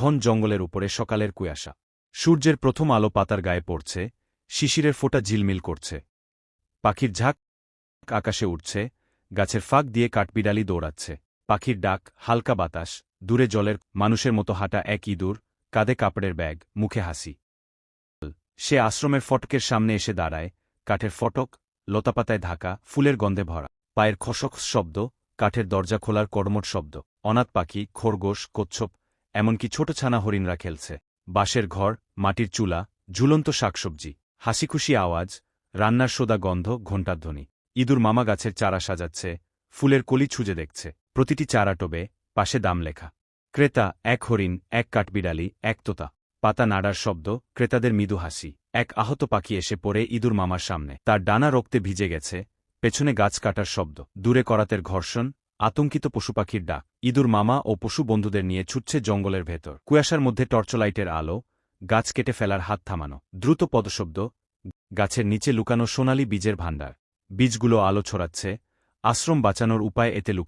ঘন জঙ্গলের উপরে সকালের কুয়াশা। সূর্যের প্রথম আলো পাতার গায়ে পড়ছে, শিশিরের ফোঁটা ঝিলমিল করছে। পাখির ঝাঁক আকাশে উঠছে গাছের ফাঁক দিয়ে কাঠবিড়ালি দৌড়াচ্ছে। পাখির ডাক, হালকা বাতাস, দূরে জলের, মানুষের মতো হাঁটা এক ইঁদুর, কাঁধে কাপড়ের ব্যাগ, মুখে হাসি। সে আশ্রমের ফটকের সামনে এসে দাঁড়ায়, কাঠের ফটক, লতাপাতায় ঢাকা, ফুলের গন্ধে ভরা। পায়ের খসক শব্দ, কাঠের দরজা খোলার কর্মট শব্দ। অনাথ পাখি, খরগোশ, কচ্ছপ এমনকি ছোট ছানা হরিণরা খেলছে। বাঁশের ঘর, মাটির চুলা, ঝুলন্ত শাকসবজি, হাসিখুশি আওয়াজ, রান্নার সোদা গন্ধ, ঘণ্টার ধ্বনি। ইঁদুর মামা গাছের চারা সাজাচ্ছে, ফুলের কলি ছুঁজে দেখছে। প্রতিটি চারা টোবে পাশে দাম লেখা। ক্রেতা, এক হরিণ, এক কাঠবিড়ালি, এক তোতা। পাতা নাড়ার শব্দ, ক্রেতাদের মৃদু হাসি। এক আহত পাখি এসে পড়ে ইঁদুর মামার সামনে। তার ডানা রক্তে ভিজে গেছে, পেছনে গাছ কাটার শব্দ। দূরে করাতের ঘর্ষণ আতঙ্কিত পশুপাখির ডাক, ইঁদুর মামা ও পশু বন্ধুদের নিয়ে ছুটছে জঙ্গলের ভেতর। কুয়াশার মধ্যে টর্চলাইটের আলো, গাছ কেটে ফেলার হাত থামানো, দ্রুত পদশব্দ, গাছের নিচে লুকানো সোনালি বীজের ভাণ্ডার। বীজগুলো আলো ছড়াচ্ছে, আশ্রম বাঁচানোর উপায় এতে লুকা